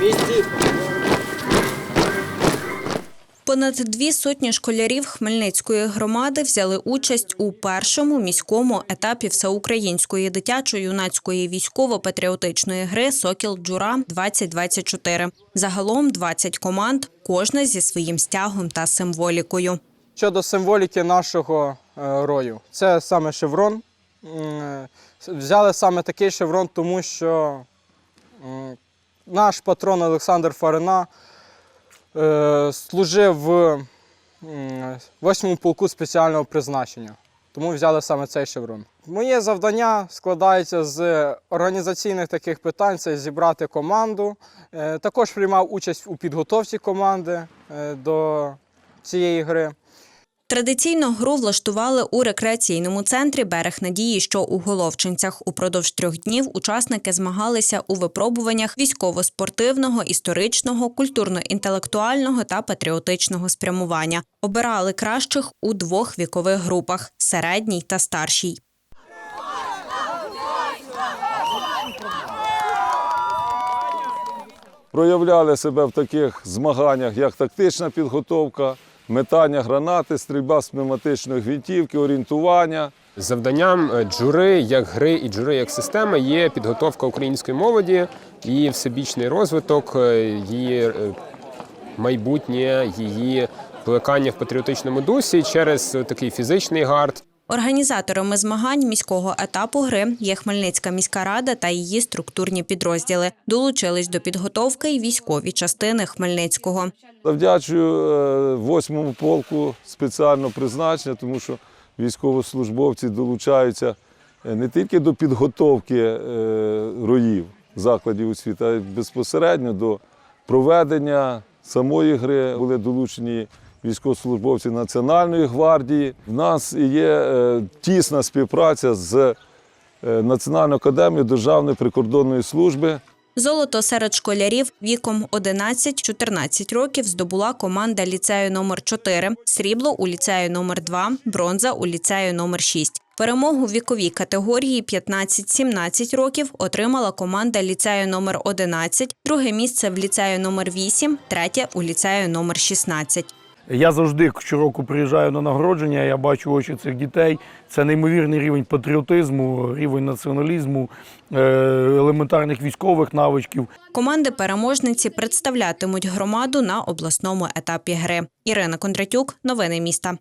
Місті. Понад дві сотні школярів Хмельницької громади взяли участь у першому міському етапі всеукраїнської дитячо-юнацької військово-патріотичної гри Сокіл Джура 2024 Загалом 20 команд, кожна зі своїм стягом та символікою. Щодо символіки нашого е, рою, це саме шеврон. Е, Взяли саме такий шеврон, тому що наш патрон Олександр Фарина е, служив в 8-му полку спеціального призначення. Тому взяли саме цей шеврон. Моє завдання складається з організаційних таких питань: це зібрати команду. Е, Також приймав участь у підготовці команди е, до цієї гри. Традиційно гру влаштували у рекреаційному центрі Берег Надії, що у Головчинцях. Упродовж трьох днів учасники змагалися у випробуваннях військово-спортивного, історичного, культурно-інтелектуального та патріотичного спрямування. Обирали кращих у двох вікових групах середній та старшій. проявляли себе в таких змаганнях, як тактична підготовка, метання гранати, стрільба з пневматичної гвинтівки, орієнтування. Завданням е, джури як гри і джури як системи є підготовка української молоді, і всебічний розвиток, е, її е, майбутнє, її плекання в патріотичному дусі через такий фізичний гард. Організаторами змагань міського етапу гри є Хмельницька міська рада та її структурні підрозділи. Долучились до підготовки й військові частини Хмельницького. Завдячую е, восьмому полку спеціального призначення, тому що військовослужбовці долучаються е, не тільки до підготовки е, роїв закладів освіти, а й безпосередньо до проведення самої гри. Були долучені військовослужбовці Національної гвардії. В нас є е, тісна співпраця з е, Національною академією Державної прикордонної служби. Золото серед школярів віком 11-14 років здобула команда ліцею номер 4 срібло у ліцею номер 2 бронза у ліцею номер 6 Перемогу в віковій категорії 15-17 років отримала команда ліцею номер 11, друге місце в ліцею номер 8, третє у ліцею номер 16. Я завжди щороку приїжджаю на нагородження, я бачу очі цих дітей. Це неймовірний рівень патріотизму, рівень націоналізму, е, елементарних військових навичків. Команди переможниці представлятимуть громаду на обласному етапі гри. Ірина Кондратюк, новини міста.